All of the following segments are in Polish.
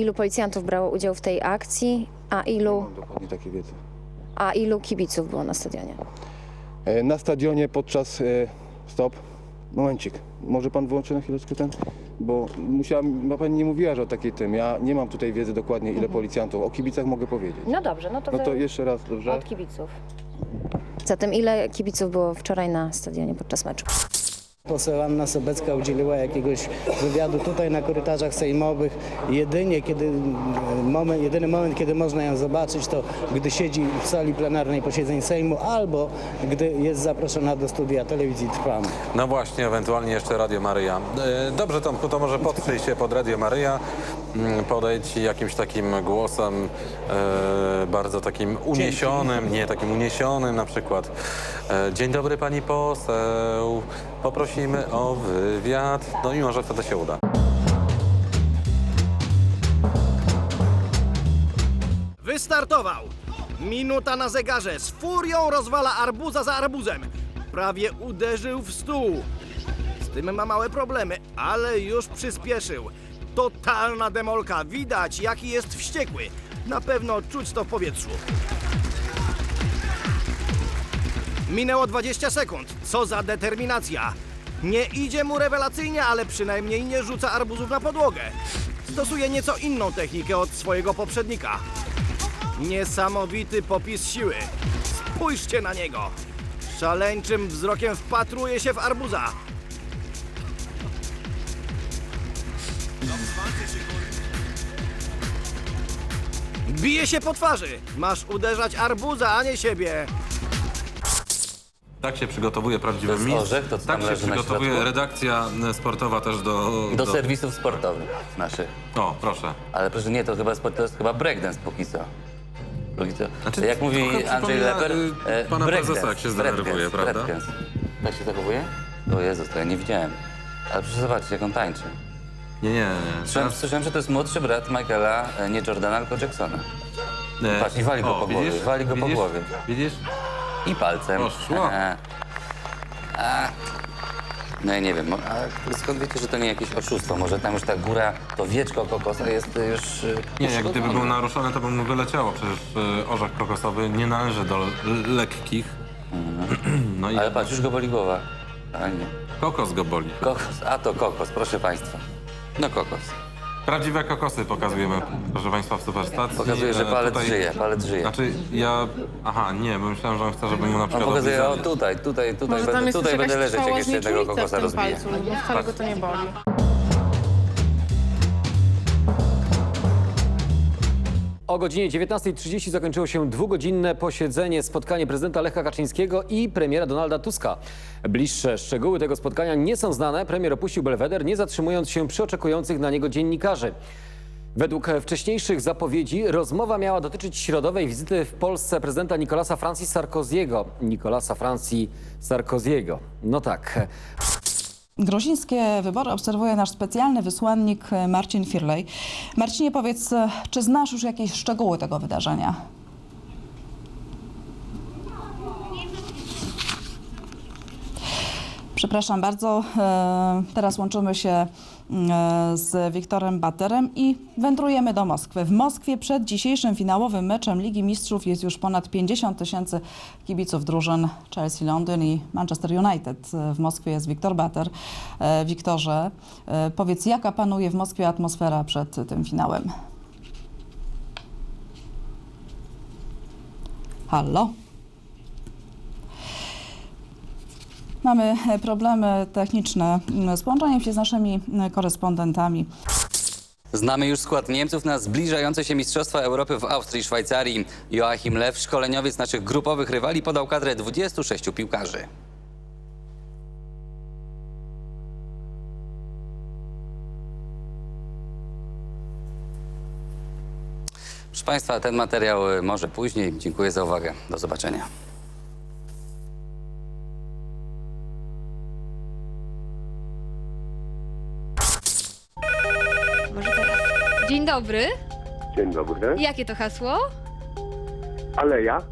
Ilu policjantów brało udział w tej akcji, a ilu, mam dokładnie wiedzy. a ilu kibiców było na stadionie? E, Na stadionie podczas... e, Stop. Momencik. Może pan wyłączy na chwileczkę ten? Bo musiałam, bo pani nie mówiła, że o takiej tym. Ja nie mam tutaj wiedzy dokładnie, ile policjantów. O kibicach mogę powiedzieć. No dobrze, no to, No to jeszcze raz, dobrze? od kibiców. Zatem ile kibiców było wczoraj na stadionie podczas meczu? Poseł Anna Sobecka udzieliła jakiegoś wywiadu tutaj na korytarzach sejmowych. Jedynie kiedy, e, moment, jedyny moment, kiedy można ją zobaczyć, to gdy siedzi w sali plenarnej posiedzeń Sejmu albo gdy jest zaproszona do studia telewizji Trwam. No właśnie, ewentualnie jeszcze Radio Maryja. E, Dobrze Tomku, to może podszyj się pod Radio Maryja, mm, podejdź jakimś takim głosem e, bardzo takim uniesionym, nie takim uniesionym na przykład. Dzień dobry pani poseł, poprosimy o wywiad. No i może wtedy się uda. Wystartował! Minuta na zegarze. Z furią rozwala arbuza za arbuzem. Prawie uderzył w stół. Z tym ma małe problemy, ale już przyspieszył. Totalna demolka. Widać, jaki jest wściekły. Na pewno czuć to w powietrzu. Minęło 20 sekund. Co za determinacja. Nie idzie mu rewelacyjnie, ale przynajmniej nie rzuca arbuzów na podłogę. Stosuje nieco inną technikę od swojego poprzednika. Niesamowity popis siły. Spójrzcie na niego. Szaleńczym wzrokiem wpatruje się w arbuza. Bije się po twarzy. Masz uderzać arbuza, a nie siebie. Tak się przygotowuje prawdziwy To jest mistrz. orzech, to co tak tam się leży na przygotowuje środku? redakcja e, sportowa też do... Do serwisów sportowych naszych. O, proszę. Ale proszę nie, to chyba, sport- to jest chyba breakdance póki co. Póki co. Znaczy, jak mówi trochę Andrzej przypomina, Leper, y, e, pana prezesa, jak się zdenerwuje, breakdance, prawda? breakdance. Tak się zachowuje? O Jezus, to ja nie widziałem. Ale proszę zobaczyć, jak on tańczy. Nie, nie, nie. Słyszałem, Teraz- słyszałem że to jest młodszy brat Michaela, e, nie Jordana, tylko Jacksona. E, Patrz, i wali go po głowie, wali go po głowie. Widzisz? I palcem. Poszło. E, a. No ja nie wiem, a skąd wiecie, że to nie jakieś oszustwo? Może tam już ta góra, to wieczko kokosa jest już... e, Nie, jak gdyby był naruszony, to by mu wyleciało. Przecież y, orzech kokosowy nie należy do l- lekkich. No i Mhm. Ale patrz, już go boli głowa. A nie. kokos go boli. Kokos, a to kokos, proszę państwa. No kokos. Prawdziwe kokosy pokazujemy, proszę Państwa, w Superstacji. Pokazuje, że E, palec tutaj- żyje, palec żyje. Znaczy, ja... Aha, nie, bo myślałem, że on chce, żebym mu na On przykład pokazuje, o tutaj, tutaj, tutaj Może tam będę, jest tutaj też będę jakaś leżeć, jak jeszcze jednego kokosa w tym rozbiję. palcu, bo wcale go to nie boli. O godzinie 19.30 zakończyło się dwugodzinne posiedzenie, spotkanie prezydenta Lecha Kaczyńskiego i premiera Donalda Tuska. Bliższe szczegóły tego spotkania nie są znane. Premier opuścił Belweder, nie zatrzymując się przy oczekujących na niego dziennikarzy. Według wcześniejszych zapowiedzi rozmowa miała dotyczyć środowej wizyty w Polsce prezydenta Nicolasa Francis Sarkoziego. Nicolasa Francis Sarkoziego. No tak. Gruzińskie wybory obserwuje nasz specjalny wysłannik e, Marcin Firlej. Marcinie, powiedz, e, czy znasz już jakieś szczegóły tego wydarzenia? Przepraszam bardzo. e, Teraz łączymy się z Wiktorem Baterem i wędrujemy do Moskwy. W Moskwie przed dzisiejszym finałowym meczem Ligi Mistrzów jest już ponad 50 tysięcy kibiców drużyn Chelsea Londyn i Manchester United. W Moskwie jest Wiktor Bater. E, Wiktorze, e, powiedz, jaka panuje w Moskwie atmosfera przed tym finałem? Halo? Mamy e, problemy techniczne mm, z połączeniem się z naszymi e, korespondentami. Znamy już skład Niemców na zbliżające się Mistrzostwa Europy w Austrii i Szwajcarii. Joachim Lew, szkoleniowiec naszych grupowych rywali, podał kadrę 26 piłkarzy. Proszę Państwa, ten materiał y, może później. Dziękuję za uwagę. Do zobaczenia. Może teraz. Dzień dobry. Dzień dobry. Jakie to hasło? Aleja?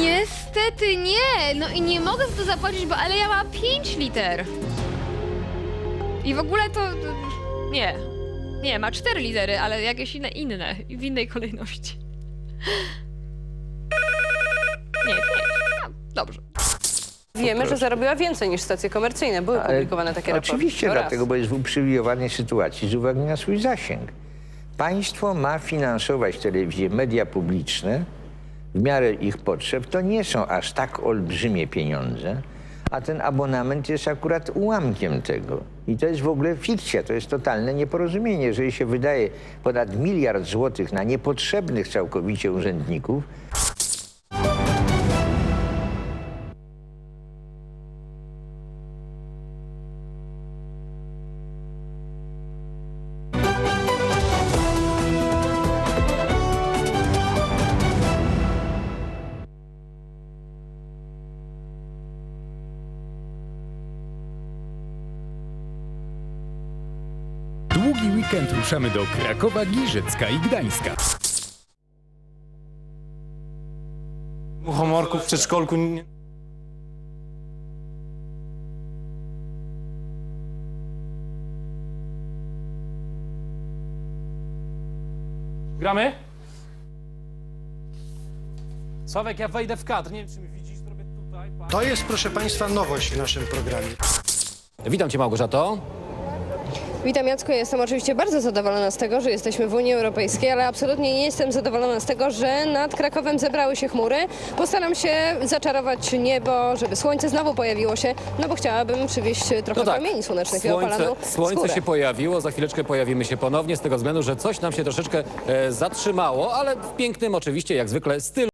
Niestety nie. No i nie mogę za to zapłacić, bo aleja ma 5 liter. I w ogóle to... Nie. Nie, ma cztery litery, ale jakieś inne, inne, w innej kolejności. Nie, pięć. No, dobrze. Wiemy, że zarobiła więcej niż stacje komercyjne. Były Ale publikowane takie raporty. Oczywiście, To raz. dlatego, bo jest w uprzywilejowanej sytuacji z uwagi na swój zasięg. Państwo ma finansować telewizję, media publiczne w miarę ich potrzeb. To nie są aż tak olbrzymie pieniądze, a ten abonament jest akurat ułamkiem tego. I to jest w ogóle fikcja, to jest totalne nieporozumienie. Jeżeli się wydaje ponad miliard złotych na niepotrzebnych całkowicie urzędników, Długi weekend ruszamy do Krakowa, Giżycka i Gdańska. Muchomorku w przedszkolku nie... Gramy? Sławek, ja wejdę w kadr. Nie wiem, czy mnie widzisz, zrobię tutaj. To jest, proszę Państwa, nowość w naszym programie. Witam cię, Małgorzato. Witam Jacku, ja jestem oczywiście bardzo zadowolona z tego, że jesteśmy w Unii Europejskiej, ale absolutnie nie jestem zadowolona z tego, że nad Krakowem zebrały się chmury. Postaram się zaczarować niebo, żeby słońce znowu pojawiło się, no bo chciałabym przywieźć trochę promieni słonecznych i słońce, opalaną słońce skórę. się pojawiło, za chwileczkę pojawimy się ponownie z tego względu, że coś nam się troszeczkę e, zatrzymało, ale w pięknym oczywiście, jak zwykle, stylu.